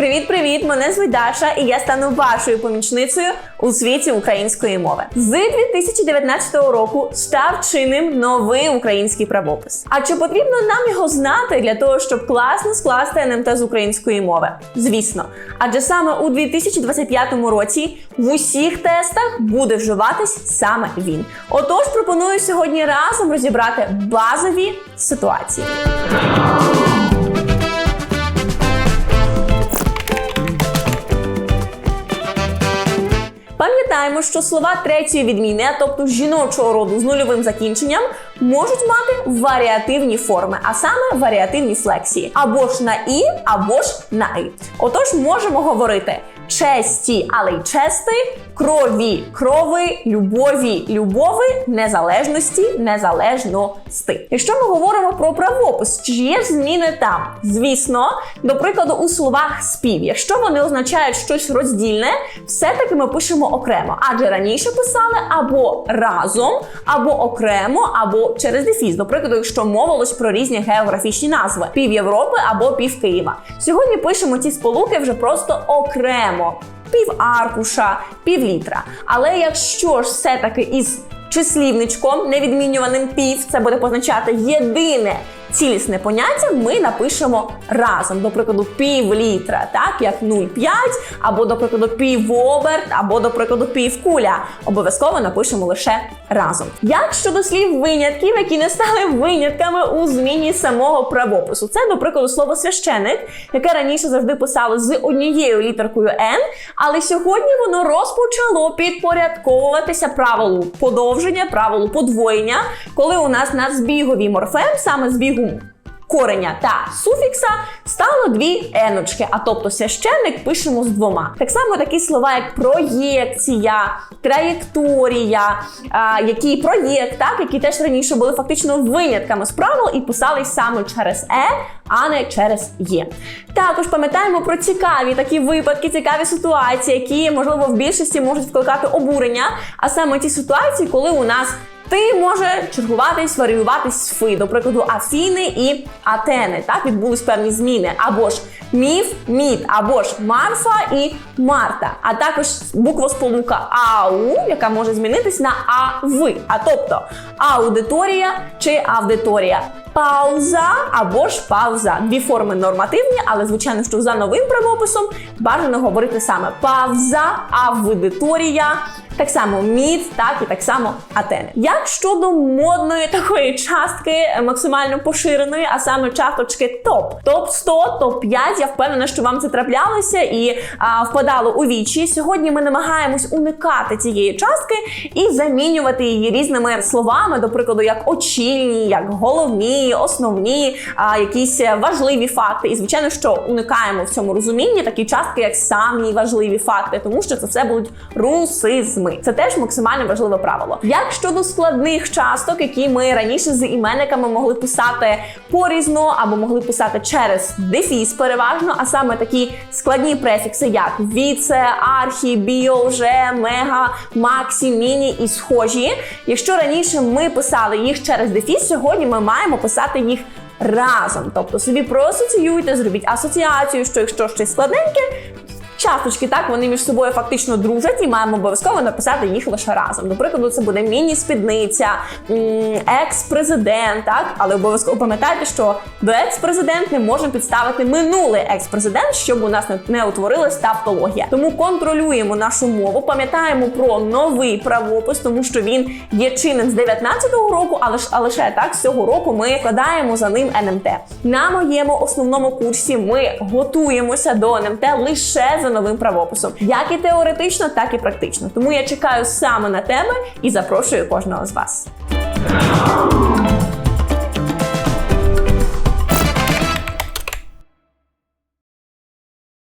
Привіт-привіт! Мене звуть Даша, і я стану вашою помічницею у світі української мови. З 2019 року став чинним новий український правопис. А чи потрібно нам його знати для того, щоб класно скласти НМТ з української мови? Звісно, адже саме у 2025 році в усіх тестах буде вживатись саме він. Отож, пропоную сьогодні разом розібрати базові ситуації. Пам'ятаємо, що слова третьої відміни, тобто жіночого роду з нульовим закінченням, можуть мати варіативні форми, а саме варіативні флексії, або ж на і, або ж на и. Отож, можемо говорити честі, але й чести, крові, крови, любові, любови, незалежності, незалежності. Якщо ми говоримо про правопис, чи є зміни там? Звісно, до прикладу, у словах спів, якщо вони означають щось роздільне, все-таки ми пишемо окремо, адже раніше писали або разом, або окремо, або через дефіс. До прикладу, якщо мовилось про різні географічні назви пів Європи або пів Києва. Сьогодні пишемо ці сполуки вже просто окремо. Пів аркуша, пів літра. Але якщо ж все-таки із числівничком, невідмінюваним пів, це буде позначати єдине цілісне поняття, ми напишемо разом. До прикладу, пів літра, так як 0,5, або до прикладу пів оберт, або до прикладу пів куля. Обов'язково напишемо лише разом. Як щодо слів винятків, які не стали винятками у зміні самого правопису, це до прикладу слово священик, яке раніше завжди писали з однією літеркою N, але сьогодні воно розпочало підпорядковуватися правилу подовження, правилу подвоєння, коли у нас на збігові морфем, саме збігу кореня та суфікса стало дві еночки, а тобто священник пишемо з двома. Так само такі слова, як проєкція, траєкторія, а, який проєкт, так, які теж раніше були фактично винятками з правил і писались саме через е, а не через є. Також пам'ятаємо про цікаві такі випадки, цікаві ситуації, які можливо в більшості можуть викликати обурення, а саме ті ситуації, коли у нас ти може чергуватись, варіюватись фи, до прикладу, Афіни і Атени. Так відбулись певні зміни. Або ж міф, міт, або ж Марфа і Марта. А також буквосполука ау, яка може змінитись на АВ. А тобто аудиторія чи аудиторія. Пауза або ж пауза. Дві форми нормативні, але звичайно, що за новим правописом бажано говорити саме пауза, аудиторія, так само міт, так і так само атени. Як щодо модної такої частки е, максимально поширеної, а саме часточки топ, топ 100, топ 5 Я впевнена, що вам це траплялося і а, впадало у вічі. Сьогодні ми намагаємось уникати цієї частки і замінювати її різними словами, до прикладу, як очільні, як головні, основні, а, якісь важливі факти. І звичайно, що уникаємо в цьому розумінні такі частки, як самі важливі факти, тому що це все будуть русизми. Це теж максимально важливе правило. Як щодо складних часток, які ми раніше з іменниками могли писати порізно або могли писати через дефіс, переважно, а саме такі складні префікси, як віце, архі, біо, же, мега, максі, міні і схожі. Якщо раніше ми писали їх через дефіс, сьогодні ми маємо писати їх. Разом, тобто собі проасоціюйте, зробіть асоціацію, що якщо щось складненьке, часточки, так вони між собою фактично дружать, і маємо обов'язково написати їх лише разом. До прикладу, це буде міні-спідниця, екс-президент, так, але обов'язково пам'ятайте, що до екс-президент не можемо підставити минулий екс-президент, щоб у нас не, не утворилась тавтологія. Тому контролюємо нашу мову, пам'ятаємо про новий правопис, тому що він є чинним з 19-го року, але ж а лише так з цього року ми вкладаємо за ним НМТ. На моєму основному курсі ми готуємося до НМТ лише за новим правописом, як і теоретично, так і практично. Тому я чекаю саме на теми і запрошую кожного з вас.